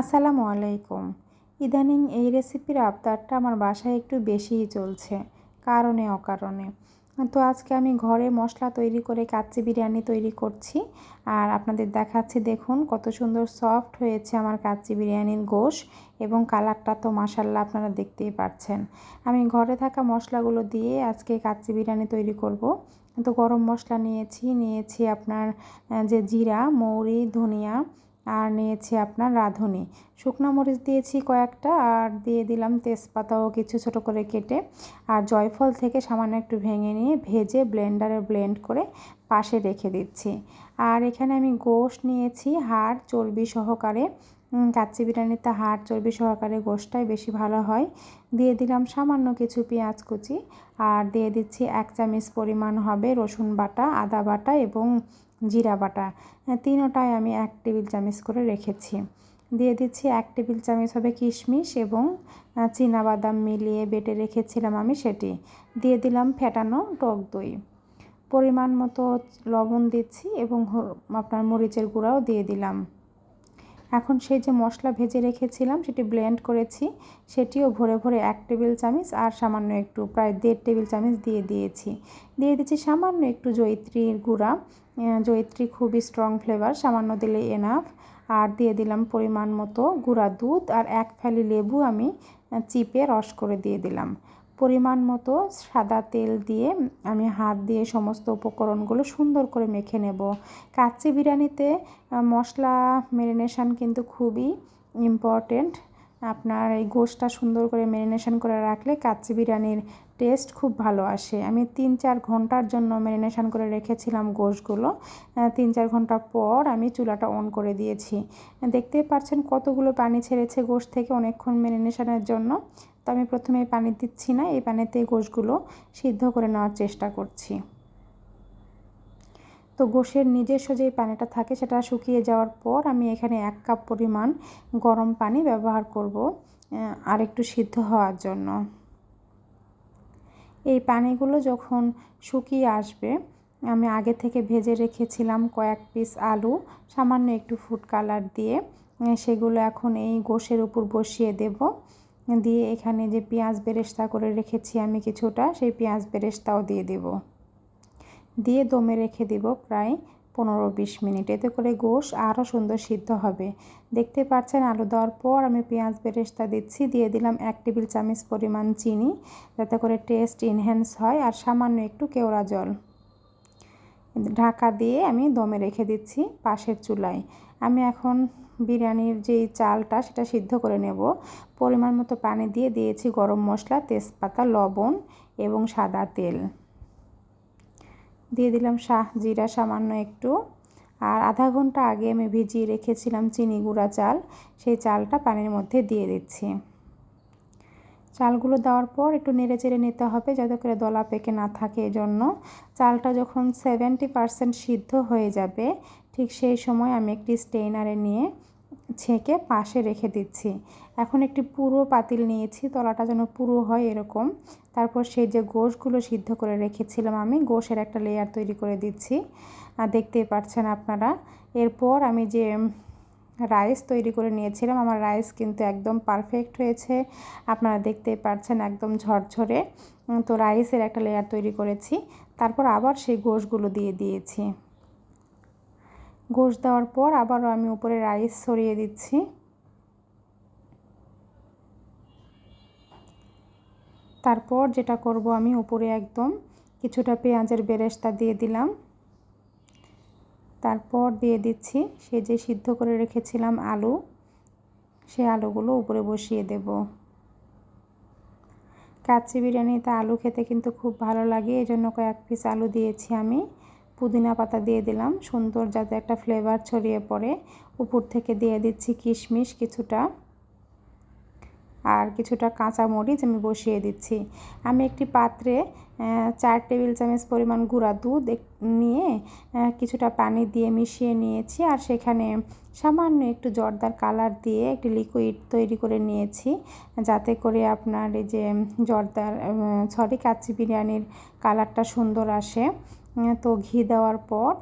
আসসালামু আলাইকুম। ইদানিং এই রেসিপির আবদারটা আমার বাসায় একটু বেশিই চলছে, কারণে অকারণে। তো আজকে আমি ঘরে মশলা তৈরি করে কাচ্চি বিরিয়ানি তৈরি করছি, আর আপনাদের দেখাচ্ছি দেখুন কত সুন্দর সফট হয়েছে আমার কাচ্চি বিরিয়ানির গোশ, এবং কালারটা তো মাসাল্লাহ আপনারা দেখতেই পাচ্ছেন আমি ঘরে থাকা মশলাগুলো দিয়ে আজকে কাচ্চি বিরিয়ানি তৈরি করব। তো গরম মশলা নিয়েছি নিয়েছি আপনার যে জিরা, মৌরি, ধনিয়া আর নিয়েছি আপনার রাঁধুনি। শুকনো মরিচ দিয়েছি কয়েকটা আর দিয়ে দিলাম তেজপাতাও কিছু ছোট করে কেটে আর জয়ফল থেকে সামান্য একটু ভেঙে নিয়ে ভেজে ব্লেন্ডারে ব্লেন্ড করে পাশে রেখে দিচ্ছি। আর এখানে আমি গোশ নিয়েছি, হাড়, চর্বি সহকারে কাচ্চি বিরিয়ানিতে হাড় চর্বি সহকারে গোশটাই বেশি ভালো হয়। দিয়ে দিলাম সামান্য কিছু পেঁয়াজ কুচি আর দিয়ে দিচ্ছি এক চামচ পরিমাণ হবে রসুন বাটা, আদা বাটা এবং জিরা বাটা। তিনোটাই আমি এক টেবিল চামচ করে রেখেছি। দিয়ে দিচ্ছি এক টেবিল চামচ হবে কিশমিশ এবং বাদাম মিলিয়ে বেটে রেখেছিলাম আমি সেটি। দিয়ে দিলাম ফেটানো টক দই। পরিমাণ মতো লবণ দিচ্ছি এবং আপনার মরিচের গুঁড়াও দিয়ে দিলাম। এখন সেই যে মশলা ভেজে রেখেছিলাম, সেটি ব্লেন্ড করেছি। সেটিও ভরে ভরে এক টেবিল চামচ আর সামান্য একটু, প্রায় দেড় টেবিল চামচ দিয়ে দিয়েছি। দিয়ে দিচ্ছি সামান্য একটু জৈত্রীর গুঁড়া। জৈত্রী খুবই স্ট্রং ফ্লেভার সামান্য দিলে এনাফ আর দিয়ে দিলাম পরিমাণ মতো গুঁড়া দুধ আর এক ফ্যালি লেবু আমি চিপে রস করে দিয়ে দিলাম। পরিমাণ মতো সাদা তেল দিয়ে আমি হাত দিয়ে সমস্ত উপকরণগুলো সুন্দর করে মেখে নেব। কাচ্চি বিরিয়ানিতে মশলা ম্যারিনেশান কিন্তু খুবই ইম্পর্টেন্ট আপনার এই গোশটা সুন্দর করে ম্যারিনেশন করে রাখলে কাচ্চি বিরিয়ানির টেস্ট খুব ভালো আসে। আমি তিন চার ঘণ্টার জন্য ম্যারিনেশন করে রেখেছিলাম গোশগুলো। তিন চার ঘণ্টা পর আমি চুলাটা অন করে দিয়েছি। দেখতেই পাচ্ছেন কতগুলো পানি ছেড়েছে গোশ থেকে অনেকক্ষণ ম্যারিনেশনের জন্য। তো আমি প্রথমে এই পানি দিচ্ছি না, এই পানিতে গোশগুলো সিদ্ধ করে নেওয়ার চেষ্টা করছি। তো গোশের নিজস্ব যে পানিটা থাকে সেটা শুকিয়ে যাওয়ার পর আমি এখানে এক কাপ পরিমাণ গরম পানি ব্যবহার করব আর একটু সিদ্ধ হওয়ার জন্য। এই পানিগুলো যখন শুকিয়ে আসবে, আমি আগে থেকে ভেজে রেখেছিলাম কয়েক পিস আলু, সামান্য একটু ফুড কালার দিয়ে সেগুলো এখন এই গোশের উপর বসিয়ে দেব। দিয়ে এখানে যে পেঁয়াজ বেরেস্তা করে রেখেছি আমি কিছুটা, সেই পেঁয়াজ বেরেস্তাও দিয়ে দেব। দিয়ে দমে রেখে দেব প্রায় পনেরো বিশ মিনিট। এতে করে গোশ আরও সুন্দর সিদ্ধ হবে। দেখতে পাচ্ছেন, আলু দেওয়ার পর আমি পেঁয়াজ বেরেস্তা দিচ্ছি। দিয়ে দিলাম এক টেবিল চামচ পরিমাণ চিনি, যাতে করে টেস্ট ইনহ্যান্স হয় আর সামান্য একটু কেওড়া জল। ঢাকা দিয়ে আমি দমে রেখে দিচ্ছি পাশের চুলায়। আমি এখন বিরিয়ানির যেই চালটা সেটা সিদ্ধ করে নেব। পরিমাণ মতো পানি দিয়ে দিয়েছি গরম মশলা, তেজপাতা, লবণ এবং সাদা তেল। দিয়ে দিলাম শাহ, জিরা সামান্য একটু। আর আধা ঘণ্টা আগে আমি ভিজিয়ে রেখেছিলাম চিনি গুঁড়া চাল, সেই চালটা পানির মধ্যে দিয়ে দিচ্ছি। চালগুলো দেওয়ার পর একটু নেড়ে চেড়ে নিতে হবে যাতে করে দলা পেকে না থাকে। এজন্য চালটা যখন সেভেন্টি পারসেন্ট সিদ্ধ হয়ে যাবে ঠিক সেই সময় আমি একটি স্টেইনারে নিয়ে ছেঁকে পাশে রেখে দিচ্ছি। এখন একটি পুরো পাতিল নিয়েছি, তলাটা যেন পুরো হয় এরকম। তারপর সেই যে গোশগুলো সিদ্ধ করে রেখেছিলাম আমি, গোশের একটা লেয়ার তৈরি করে দিচ্ছি। আর দেখতেই পাচ্ছেন আপনারা। এরপর আমি যে রাইস তৈরি করে নিয়েছিলাম, আমার রাইস কিন্তু একদম পারফেক্ট হয়েছে। আপনারা দেখতেই পাচ্ছেন একদম ঝরঝরে। তো রাইসের একটা লেয়ার তৈরি করেছি। তারপর আবার সেই গোশগুলো দিয়ে দিয়েছি। গোশ দেওয়ার পর আবারও আমি উপরে রাইস ছড়িয়ে দিচ্ছি। তারপর যেটা করব আমি উপরে একদম কিছুটা পেঁয়াজের বেরেস্তা দিয়ে দিলাম। তারপর দিয়ে দিচ্ছি সে যে সিদ্ধ করে রেখেছিলাম আলু। সে আলুগুলো উপরে বসিয়ে দেব। কাচ্চি বিরিয়ানিতে আলু খেতে কিন্তু খুব ভালো লাগে এই জন্য কয়েক পিস আলু দিয়েছি আমি। পুদিনা পাতা দিয়ে দিলাম। সুন্দর যাতে একটা ফ্লেভার ছড়িয়ে পড়ে। উপর থেকে দিয়ে দিচ্ছি কিশমিশ কিছুটা। আর কিছুটা কাঁচা মরিচ আমি বসিয়ে দিচ্ছি। আমি একটি পাত্রে চার টেবিল চামচ পরিমাণ গুঁড়া দুধ নিয়ে কিছুটা পানি দিয়ে মিশিয়ে নিয়েছি আর সেখানে সামান্য একটু জর্দার কালার দিয়ে একটি লিকুইড তৈরি করে নিয়েছি যাতে করে আপনার এই যে জর্দার সরি কাচ্চি বিরিয়ানির কালারটা সুন্দর আসে। তো ঘি দেওয়ার পর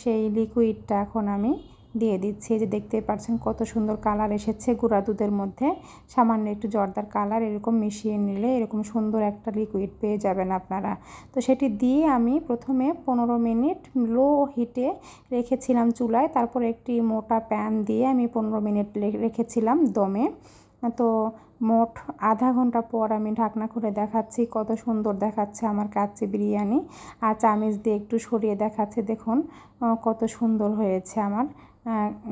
সেই লিকুইডটা এখন আমি দিয়ে দিচ্ছি। যে দেখতে পাচ্ছেন কত সুন্দর কালার এসেছে গুঁড়া দুধের মধ্যে। সামান্য একটু জর্দার কালার, এরকম মিশিয়ে নিলে এরকম সুন্দর একটা লিকুইড পেয়ে যাবেন আপনারা। তো সেটি দিয়ে আমি প্রথমে পনেরো মিনিট লো হিটে রেখেছিলাম চুলায়, তারপর একটি মোটা প্যান দিয়ে আমি পনেরো মিনিট রেখেছিলাম দমে। তো মোট আধা ঘণ্টা পর আমি ঢাকনা খুলে দেখাচ্ছি, কত সুন্দর দেখাচ্ছে আমার কাচ্চি বিরিয়ানি। আর চামিচ দিয়ে একটু সরিয়ে দেখাচ্ছে, দেখুন কত সুন্দর হয়েছে আমার।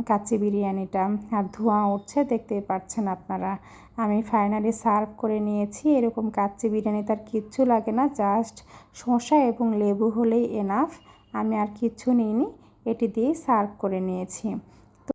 কাচ্চি বিরিয়ানিটা। আর ধোঁয়া উঠছে দেখতে পাচ্ছেন আপনারা। আমি ফাইনালি সার্ভ করে নিয়েছি। এরকম কাচ্চি বিরিয়ানি তার কিচ্ছু লাগে না জাস্ট শসা এবং লেবু হলেই এনাফ আমি আর কিচ্ছু নিইনি, এটি দিয়ে সার্ভ করে নিয়েছি।